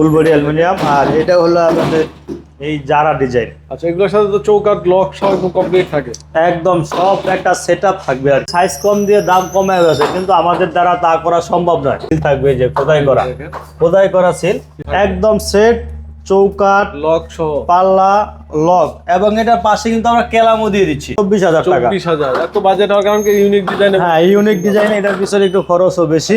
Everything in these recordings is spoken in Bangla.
ফুল বডি অ্যালুমিনিয়াম আর এটা হলো আমাদের এই জারা ডিজাইন। আচ্ছা এগুলোর সাথে তো চৌকাট লক সব একদম কমপ্লিট থাকে। একদম সব একটা সেট থাকবে আর সাইজ কম দিয়ে দাম কমে গেছে কিন্তু আমাদের দ্বারা তা করা সম্ভব নয়। সিল থাকবে যে খোদাই করা। খোদাই করা সিল একদম সেট চৌকাট লক সহ। পাল্লা লক। এবং এটার পাশে কিন্তু আমরা কেলামও দিয়ে দিচ্ছি। চব্বিশ হাজার টাকা। চব্বিশ হাজার। এত বাজেট হওয়ার কারণ ইউনিক ডিজাইন হ্যাঁ ইউনিক ডিজাইন এটার পিছনে একটু খরচও বেশি।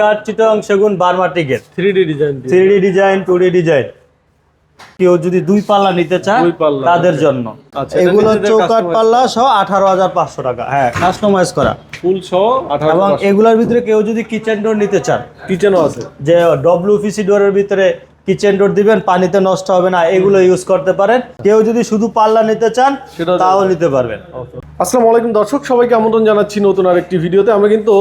কাঠ চিটং সেগুন Burma teak. Three D design three D design two D design কেউ যদি দুই পাল্লা নিতে চায় তাদের জন্য। আচ্ছা, এগুলো চৌকাট পাল্লা সহ আঠারো হাজার পাঁচশো টাকা। হ্যাঁ কাস্টমাইজ করা। ফুল সহ এবং এগুলোর ভিতরে কেউ যদি কিচেন ডোর নিতে চান কিচেনও আছে। যে ডব্লিউপিসি ডোরের ভিতরে কিচেন ডোর দিবেন পানিতে নষ্ট হবে না এগুলো ইউজ করতে পারেন। কেউ যদি শুধু পাল্লা নিতে চান তাও নিতে পারবেন। আসসালামু আলাইকুম দর্শক সবাইকে আমন্ত্রণ জানাচ্ছি নতুন আরেকটি ভিডিওতে। আমরা কিন্তু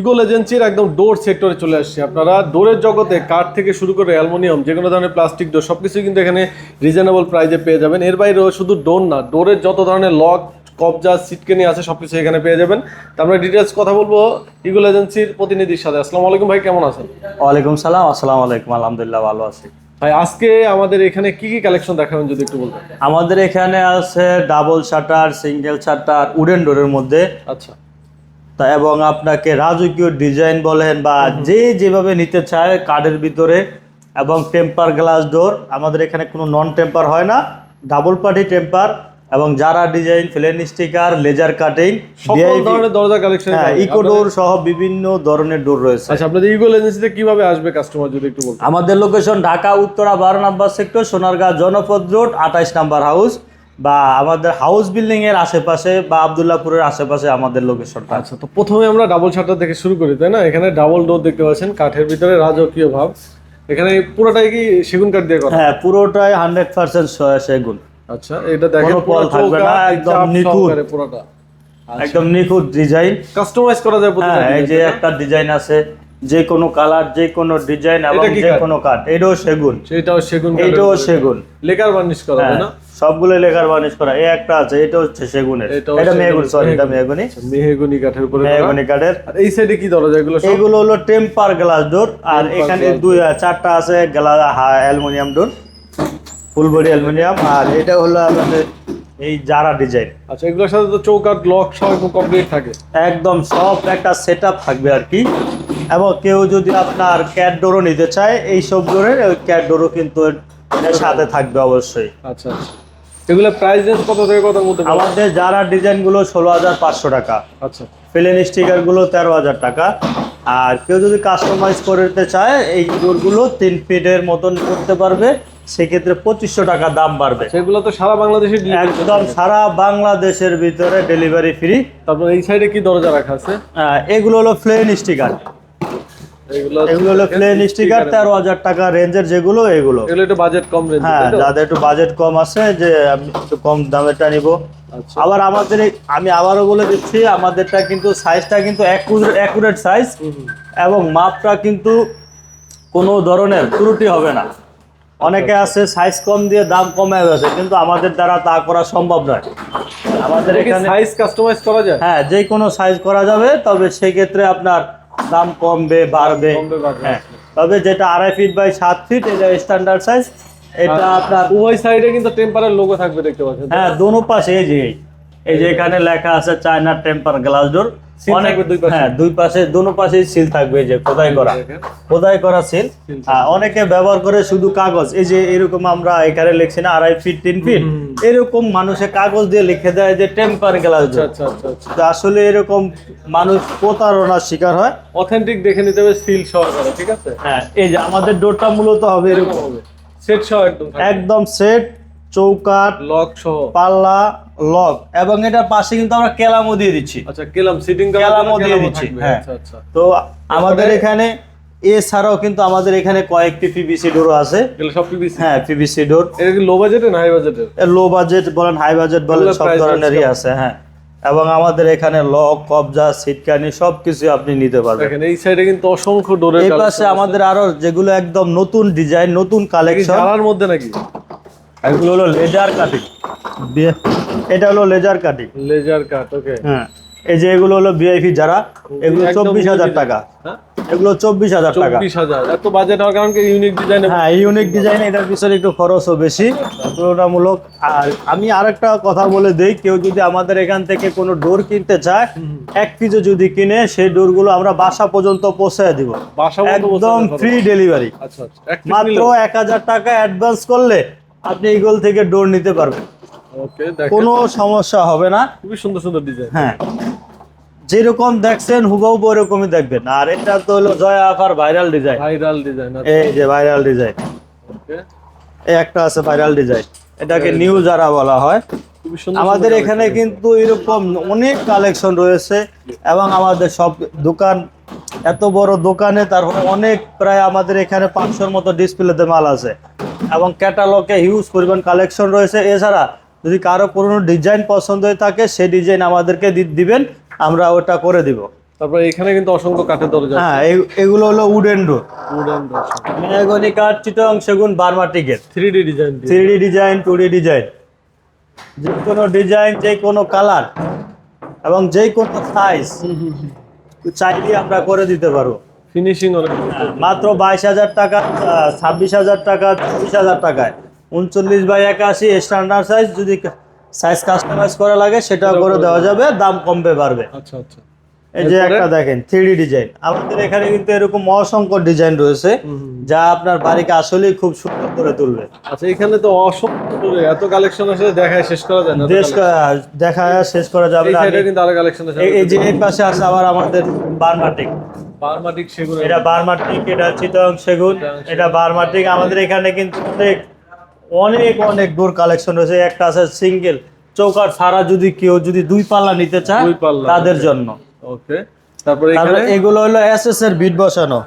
ইগোল এজেন্সির একদম ডোর সেক্টরে চলে আসছি। আপনারা ডোরের জগতে কাঠ থেকে শুরু করে অ্যালুমিনিয়াম যে কোনো ধরনের প্লাস্টিক ডোর সব কিছুই কিন্তু এখানে রিজনেবল প্রাইজে পেয়ে যাবেন। এর বাইরেও শুধু ডোর না ডোরের যত ধরনের লক কবজা সিটকেনি আছে সব কিছু এখানে পেয়ে যাবেন। তো আমরা ডিটেলস কথা বলব ইগোল এজেন্সির প্রতিনিধির সাথে। আসসালামু আলাইকুম ভাই কেমন আছেন? ওয়ালাইকুম সালাম আসসালামু আলাইকুম আলহামদুলিল্লাহ ভালো আছি। ভাই আজকে আমাদের এখানে কি কি কালেকশন দেখাবেন যদি একটু বলতেন? আমাদের এখানে আছে double shutter single shutter wooden ডোরের মধ্যে। আচ্ছা। তা এবং আপনাকে রাজকীয় ডিজাইন বলেন বা যে যেভাবে নিতে চায় কার্ডের ভিতরে এবং টেম্পার গ্লাস ডোর আমাদের এখানে কোনো নন টেম্পার হয় না। ডাবল পার্টি টেম্পার এবং যারা ডিজাইন ফ্লেন স্টিকার লেজার কাটিং সকল ধরনের দরজা কালেকশন হ্যাঁ ইকো ডোর সহ বিভিন্ন ধরনের ডোর রয়েছে। আচ্ছা আপনাদের ইগোল এজেন্সিতে কীভাবে আসবে কাস্টমার যদি একটু বলতেন? আমাদের লোকেশন ঢাকা উত্তরা বারো নম্বর সেক্টর সোনারগাঁ জনপদ রোড আঠাইশ নাম্বার হাউস বা আমাদের হাউস বিল্ডিং এর আশেপাশে বা আবদুল্লাপুরের আশেপাশে আমাদের লোকেশনটা আচ্ছা তো প্রথমে আমরা ডাবল শাটার থেকে শুরু করি তাই না? এখানে ডাবল ডোর দেখতে পাচ্ছেন কাঠের ভিতরে রাজকীয় ভাব। এখানে পুরোটাই কি সেগুন কাঠ দিয়ে করা? হ্যাঁ পুরোটাই হান্ড্রেড পার্সেন্ট সেগুন। আচ্ছা এটা দেখেন পুরো থাকবে না, একদম নিখুঁত। পুরোটা। একদম নিখুঁত ডিজাইন কাস্টমাইজ করা যায় প্রতিটা হ্যাঁ এই যে একটা ডিজাইন আছে যে কোনো কালার যে কোনো ডিজাইন এবং যে কোনো কাঠ এটাও সেগুন। সেটাও সেগুন এইটাও সেগুন। লেকার বার্নিশ করা হ্যাঁ তাই না? সবগুলো লেখার বানিশ করা এই একটা আছে এটা হচ্ছে সেগুনের। এটাও এটা মেহগুন সরি এটা মেহগুনি। আচ্ছা, মেহগনি কাঠের উপরে। মেহগুনি কাঠের। আর এই সাইডে কি দরজা এগুলো এগুলো হলো টেম্পার গ্লাস ডোর আর এখানে দুই চারটা আছে glass aluminium door full body aluminium আর এটা হলো আমাদের এই জারা ডিজাইন। আচ্ছা এগুলোর সাথে তো চৌকাট লক সব কমপ্লিট থাকে। একদম সব একটা সেট থাকবে আর কি। এবং কেউ যদি আপনার ক্যাট ডোরও নিতে চায় এই সব ডোরের ওই ক্যাট ডোরও কিন্তু এর সাথে থাকবে অবশ্যই। আচ্ছা আচ্ছা। এগুলো প্রাইস রেঞ্জ কত থেকে কত মধ্যে? আমাদের যারা ডিজাইনগুলো ষোলো হাজার পাঁচশো টাকা। আচ্ছা। প্লেন স্টিকারগুলো তেরো হাজার টাকা। আর কেউ যদি কাস্টমাইজ করতে চায় এই ডোরগুলো তিন ফিটের মতন করতে পারবে। সেক্ষেত্রে পঁচিশশো টাকা দাম বাড়বে। সেগুলো তো সারা বাংলাদেশে একদম সারা বাংলাদেশের ভিতরে ডেলিভারি ফ্রি তারপর এই সাইডে কি দরজা রাখা আছে? এগুলো হলো প্লেন স্টিকার এগুলো এগুলো হলো প্লেন স্টিকার তেরো হাজার টাকা রেঞ্জের যেগুলো এগুলো। এগুলো একটু বাজেট কম রেঞ্জ হ্যাঁ যাদের একটু বাজেট কম আছে যে আমি একটু কম দামেরটা নিব। আচ্ছা। আবার আমাদের আমি আবারও বলে দিচ্ছি আমাদেরটা কিন্তু সাইজটা কিন্তু অ্যাকুরেট সাইজ এবং মাপটা কিন্তু কোনো ধরনের ত্রুটি হবে না। অনেকে আছে সাইজ কম দিয়ে দাম কমে গেছে কিন্তু আমাদের দ্বারা তা করা সম্ভব নয়। আমাদের এখানে সাইজ কাস্টমাইজ করা যায়? হ্যাঁ যে কোনো সাইজ করা যাবে তবে সেক্ষেত্রে আপনার দাম কমবে বাড়বে। বাড়বে। হ্যাঁ তবে যেটা আড়াই ফিট বাই সাত ফিট এটা স্ট্যান্ডার্ড সাইজ এটা আপনার উভয় সাইডে কিন্তু টেম্পারের লোগো থাকবে দেখতে পাচ্ছেন। হ্যাঁ দোনো পাশে এই যে এই যে এখানে লেখা আছে চায়না টেম্পার গ্লাস ডোর অনেক দুই হ্যাঁ দুই পাশে দোনো পাশে সিল থাকবে যে খোদাই করা। খোদাই করা সিল অনেকে ব্যবহার করে শুধু কাগজ। এই যে এরকম আমরা এখানে লিখছি না আড়াই ফিট তিন ফিট। এরকম মানুষে কাগজ দিয়ে লিখে দেয় যে টেম্পার গ্লাস আচ্ছা আচ্ছা আচ্ছা তো আসলে এরকম মানুষ প্রতারণার শিকার হয়। অথেন্টিক দেখে নিতে হবে সিল সহকারে ঠিক আছে? হ্যাঁ এই যে আমাদের ডোরটা মূলত হবে এরকম। হবে সেট সহ একদম একদম সেট চৌকাট লক সহ। পাল্লা লক এবং এটার পাশে কিন্তু আমরা কেলামও দিয়ে দিচ্ছি। আচ্ছা কেলাম সিটিং কেলামও দিয়ে দিচ্ছি, হ্যাঁ। আচ্ছা আচ্ছা। তো আমাদের এখানে এছাড়াও কিন্তু আমাদের এখানে কয়েকটি পিভিসি ডোর আছে। সব পিভিসি হ্যাঁ পিভিসি ডোর এটা কি লো বাজেটে না হাই বাজেটের লো বাজেট বলেন হাই বাজেট বলেন সব ধরনেরই আছে হ্যাঁ। এবং আমাদের এখানে লক কবজা সিটকানি সব কিছু আপনি নিতে পারবেন। এই সাইডে কিন্তু অসংখ্য ডোরের এই পাশে আমাদের আরও যেগুলো একদম নতুন ডিজাইন নতুন কালেকশন জানার মধ্যে নাকি? এগুলো হলো লেজার কাটিং এটা হলো laser cutting laser cut okay হ্যাঁ এই যে এগুলো হলো ভিআইপি যারা এগুলো চব্বিশ হাজার টাকা। হ্যাঁ? এগুলো চব্বিশ হাজার টাকা। চব্বিশ হাজার এত বাজেট হওয়ার কারণ ইউনিক ডিজাইন হ্যাঁ ইউনিক ডিজাইন এটার পিছনে একটু খরচও বেশি তুলনামূলক। আর আমি আরেকটা কথা বলে দেই কেউ যদি আমাদের এখান থেকে কোনো ডোর কিনতে চায় এক পিসও যদি কিনে সেই ডোরগুলো আমরা বাসা পর্যন্ত পৌঁছে দিব। বাসা পর্যন্ত একদম ফ্রি ডেলিভারি আচ্ছা আচ্ছা মাত্র? এক হাজার টাকা অ্যাডভান্স করলে আপনি ইগল থেকে ডোর নিতে পারবেন। কোনো সমস্যা হবে না। খুবই সুন্দর সুন্দর ডিজাইন হ্যাঁ। যেরকম দেখছেন হুবহু ওরকমই দেখবেন। আর এটা তো হলো জয়া আফার ভাইরাল ডিজাইন ভাইরাল ডিজাইন এই যে ভাইরাল ডিজাইন ওকে এই একটা আছে ভাইরাল ডিজাইন এটাকে নিউ যারা বলা হয়। আমাদের এখানে কিন্তু। এরকম অনেক কালেকশন রয়েছে এবং আমাদের সব দোকান এত বড় দোকানে তারপরে অনেক প্রায় আমাদের এখানে পাঁচশোর মতো ডিসপ্লেতে মাল আছে। এবং ক্যাটালগে হিউজ পরিমাণ কালেকশন রয়েছে। এছাড়া যদি কারও কোনো ডিজাইন পছন্দ হয়ে থাকে সেই ডিজাইন আমাদেরকে দি- দিবেন আমরা ওটা করে দিব। তারপরে এখানে কিন্তু অসংখ্য কাঠের দরজা হ্যাঁ এগুলো হলো উডেন ডোর উডেন দর্শক মেহগনি কাঠ চিটং সেগুন বার্মাটিকের three D design three D design two D design যে কোনো ডিজাইন যে কোনো কালার এবং যে কোনো সাইজ চাইলে আমরা করে দিতে পারব। ফিনিশিং অনেক মাত্র বাইশ হাজার টাকা ছাব্বিশ হাজার টাকা চব্বিশ হাজার টাকায়। উনচল্লিশ বাই একাশি স্ট্যান্ডার্ড সাইজ যদি সাইজ কাস্টমাইজ করা লাগে সেটা করে দেওয়া যাবে দাম কমবে পারবে আচ্ছা আচ্ছা। এই যে একটা দেখেন থ্রি ডিজাইন আমাদের এখানে কিন্তু এরকম অসংখ্য ডিজাইন রয়েছে যা আপনার বাড়িকে আসলেই খুব সুন্দর করে তুলবে। আচ্ছা এখানে তো অসংখ্য এত কালেকশন আছে দেখায় শেষ করা যায় না দেশ। দেখা শেষ করা যাবে না। কিন্তু আরও কালেকশন আছে এই- এই যে এই পাশে আছে আবার আমাদের বার্মাটিক বার্মাটিক সেগুন। এটা বার্মাটিক এটা চিতং সেগুন এটা বার্মাটিক। আমাদের এখানে কিন্তু অনেক অনেক অনেক দূর কালেকশন রয়েছে। একটা আছে সিঙ্গেল চৌকার ছাড়া যদি কেউ যদি দুই পাল্লা নিতে চায় দুই পাল্লা, তাদের জন্য। ওকে তারপরে এগুলো হলো এসএস এর বিট বসানো।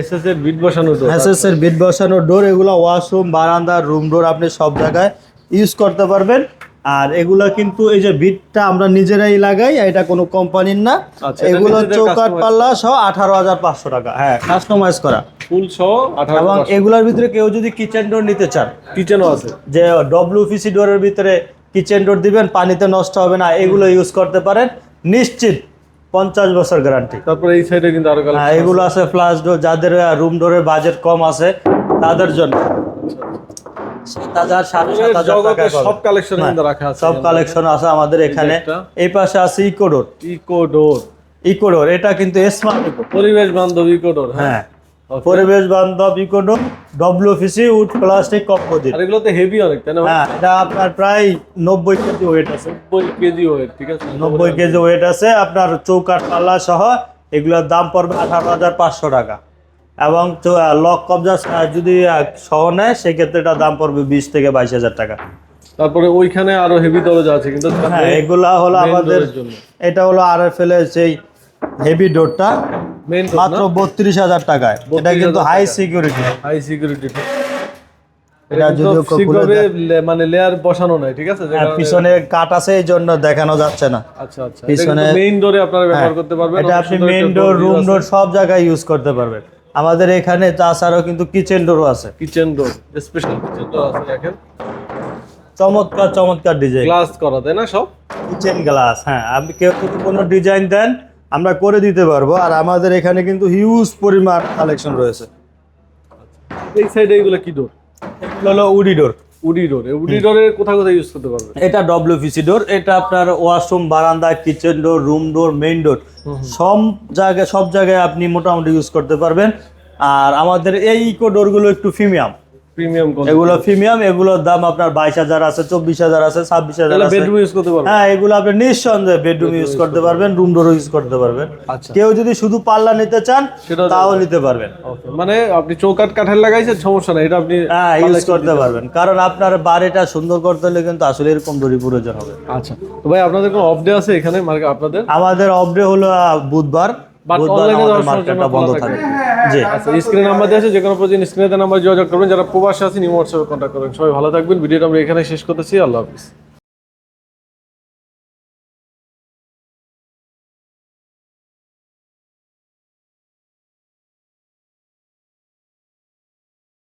এসএস এর বিট বসানো এসএস এর বিট বসানো ডোর এগুলো ওয়াশরুম বারান্দা রুম ডোর আপনি সব জায়গায় ইউজ করতে পারবেন। আর এগুলা কিন্তু এই যে বিটটা আমরা নিজেরাই লাগাই এটা কোনো কোম্পানির না। আচ্ছা, এগুলো চৌকাট পাল্লা সহ আঠারো হাজার পাঁচশো টাকা। হ্যাঁ কাস্টমাইজ করা। ফুল সহ এবং এগুলোর ভিতরে কেউ যদি কিচেন ডোর নিতে চান কিচেনও আছে। যে ডব্লিউপিসি ডোরের ভিতরে কিচেন ডোর দিবেন পানিতে নষ্ট হবে না এগুলো ইউজ করতে পারেন। নিশ্চিত পঞ্চাশ বছর গ্যারান্টি তারপরে এই সাইডে কিন্তু আরও হ্যাঁ এগুলো আছে ফ্লাশ ডোর যাদের রুম ডোরের বাজেট কম আছে তাদের জন্য। সব কালেকশন রাখা আছে সব কালেকশন আছে আমাদের এখানে। এই পাশে আছে ইকোডোর। ইকো ডোর ইকোডোর এটা কিন্তু স্মার্ট পরিবেশ বান্ধব ইকো ডোর হ্যাঁ। হ্যাঁ পরিবেশ বান্ধব eco door WPC wood plastic composite আর এগুলো তো হেভি অনেক তাই না হ্যাঁ এটা আপনার প্রায় নব্বই কেজি ওয়েট আছে। নব্বই কেজি ওয়েট ঠিক আছে? নব্বই কেজি ওয়েট আছে আপনার চৌকাট পাল্লা সহ এগুলোর দাম পড়বে আঠারো হাজার পাঁচশো টাকা। এবং লক কবজা যদি সহ নেয় সেক্ষেত্রে এটা দাম পড়বে বিশ থেকে বাইশ হাজার টাকা। তারপরে ওইখানে আরও হেভি দরজা আছে কিন্তু হ্যাঁ এগুলা হলো আমাদের। এটা হলো আর এফ এল সেই হেভি ডোরটা মাত্র বত্রিশ হাজার টাকায়। এটা কিন্তু হাই। সিকিউরিটি হাই সিকিউরিটি এটা যদিও কেউ খুলে ঠিকভাবে দেয়। লে- মানে লেয়ার বসানো নাই ঠিক আছে? যে পিছনে কাট আছে এই জন্য দেখানো যাচ্ছে না। আচ্ছা আচ্ছা। পিছনে- মেইন ডোরে আপনারা ব্যবহার করতে পারবেন এটা আপনি main door room view door সব জায়গায় ইউজ করতে পারবেন। আমাদের এখানে তাছাড়াও কিন্তু কিচেন ডোরও আছে। Kitchen door special kitchen door আছে দেখেন। চমৎকার চমৎকার ডিজাইন গ্লাস করা তাই না সব? কিচেন গ্লাস হ্যাঁ। আপনি কেউ যদি কোনো ডিজাইন দেন আমরা করে দিতে পারব। আর আমাদের এখানে কিন্তু হিউজ পরিমাণ কালেকশন রয়েছে। এই সাইডে এগুলো কি ডোর এগুলো হলো woody door woody door woody ডোরের কোথায় কোথায় ইউজ করতে পারবেন? এটা ডব্লিউপিসি ডোর এটা আপনার ওয়াশরুম বারান্দা kitchen door room door main door সব জায়গায় সব জায়গায় আপনি মোটামুটি ইউজ করতে পারবেন। আর আমাদের এই ইকো ডোরগুলো একটু প্রিমিয়াম প্রিমিয়াম এগুলো প্রিমিয়াম এগুলোর দাম আপনার বাইশ হাজার আছে চব্বিশ হাজার আছে ছাব্বিশ হাজার বেডরুম ইউজ করতে পারবেন। হ্যাঁ এগুলো আপনি নিঃসন্দেহে বেডরুম ইউজ করতে পারবেন রুম ডোরও ইউজ করতে পারবেন। আচ্ছা। কেউ যদি শুধু পাল্লা নিতে চান তাও নিতে পারবেন। মানে আপনি চৌকাট কাঠের লাগাইছেন সমস্যা নাই এটা আপনি হ্যাঁ ইউজ করতে পারবেন। কারণ আপনার বাড়িটা সুন্দর করতে হলে কিন্তু আসলে এরকম দড়ি প্রয়োজন হবে। আচ্ছা তো ভাই আপনাদের কোনো অফ ডে আছে এখানে? মানে আপনাদের? আমাদের অফ ডে হলো বুধবার। বুধবার আমাদের মার্কেটটা বন্ধ থাকে। থাকে। জি। আচ্ছা স্ক্রিনে নাম্বার দেওয়া আছে যে কোনো প্রয়োজন স্ক্রিনে নাম্বার যোগাযোগ করবেন। যারা প্রবাসী আছেন ইমো হোয়াটসঅ্যাপে কন্ট্যাক্ট করবেন। সবাই ভালো থাকবেন। ভিডিওটা আমরা এখানে শেষ করতেছি। আল্লাহ হাফিজ।